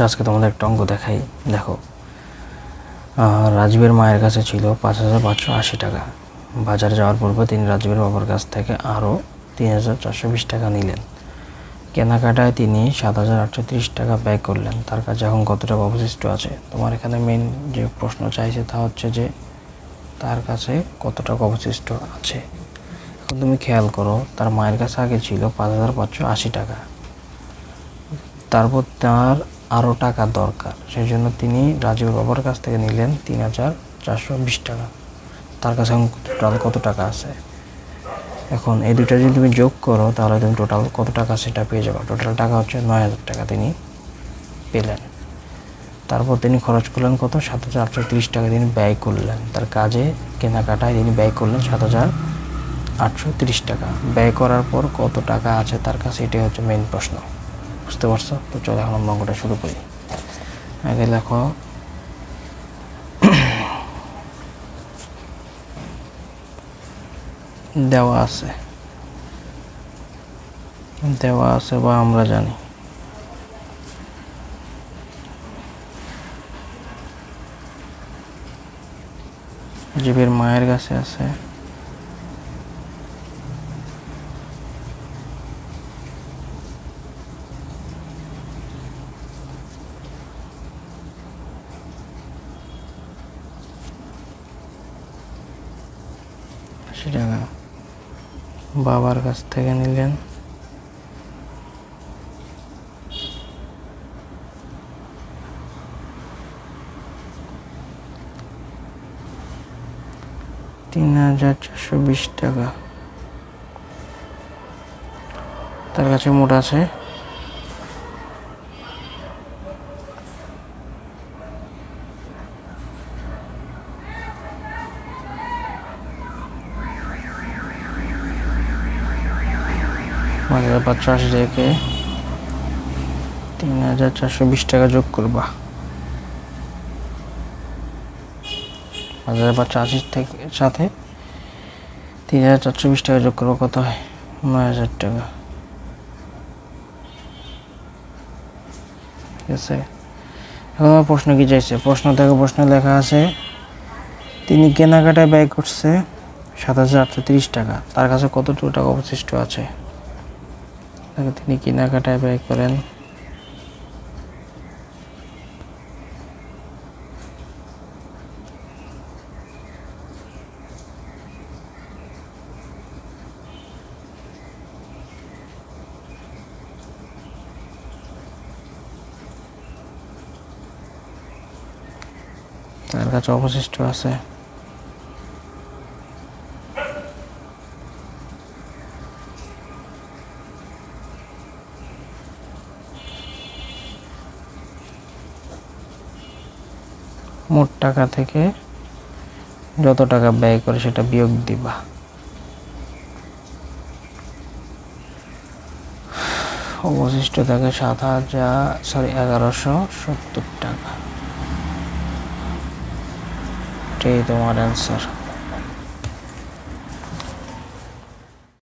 আচ্ছা আজকে তোমাদের একটা অঙ্ক দেখাই। দেখো রাজীবের মায়ের কাছে ছিল পাঁচ হাজার পাঁচশো আশি টাকা। বাজারে যাওয়ার পূর্বে তিনি রাজীবের বাবার কাছ থেকে আরও তিন হাজার চারশো বিশ টাকা নিলেন। কেনাকাটায় তিনি সাত হাজার আটশো তিরিশ টাকা ব্যয় করলেন। তার কাছে এখন কত টাকা অবশিষ্ট আছে? তোমার এখানে মেন যে প্রশ্ন চাইছে তা হচ্ছে যে, তার কাছে কত টাকা অবশিষ্ট আছে? এখন তুমি খেয়াল করো, তার মায়ের কাছে আগে ছিল পাঁচ হাজার পাঁচশো আশি টাকা। তারপর তার আরও টাকা দরকার। সেই জন্য তিনি রাজীবের বাবার কাছ থেকে নিলেন তিন হাজার চারশো বিশ টাকা। তার কাছে এখন টোটাল কত টাকা আছে? এখন এই দুইটা যদি তুমি যোগ করো, তাহলে তুমি টোটাল কত টাকা সেটা পেয়ে যাবে? টোটাল টাকা হচ্ছে নয় হাজার টাকা তিনি পেলেন। তারপর তিনি খরচ করলেন কত? সাত হাজার আটশো তিরিশ টাকা তিনি ব্যয় করলেন। তার কাজে কেনাকাটায় তিনি ব্যয় করলেন সাত হাজার আটশো তিরিশ টাকা। ব্যয় করার পর কত টাকা আছে তার কাছে এটাই হচ্ছে মেইন প্রশ্ন। বুঝতে পারছ? তো চলো এখন অঙ্কটা শুরু করি। আগে লেখো দেওয়া আছে। দেওয়া আছে বা আমরা জানি। জীবের মায়ের কাছে আছে। আশি টাকা বাবার কাছ থেকে নিলেন। তিন হাজার চারশো বিশ টাকা। তার কাছে মোট আছে পাঁচ হাজার পাঁচশো আশি থেকে তিন হাজার চারশো বিশ টাকা যোগ করবা। হাজার পাঁচশো আশি থেকে সাথে তিন হাজার চারশো বিশ টাকা যোগ করব, কত হয়? নয় হাজার টাকা। ঠিক আছে? এখন আমার প্রশ্ন কি চাইছে? প্রশ্ন থেকে প্রশ্ন লেখা আছে, তিনি কেনাকাটায় ব্যয় করছে সাত হাজার আটশো তিরিশ টাকা। তার কাছে কতটুকু টাকা অবশিষ্ট আছে? তাকে তিনি কেনাকাটায় ব্যয় করেন। তার কাছে অবশিষ্ট আছে। মোট টাকা থেকে যত টাকা ব্যয় করে সেটা বিয়োগ দিবা। অবশিষ্ট থাকে সাত হাজার সরি এগারোশো সত্তর টাকা। এটাই তোমার অ্যান্সার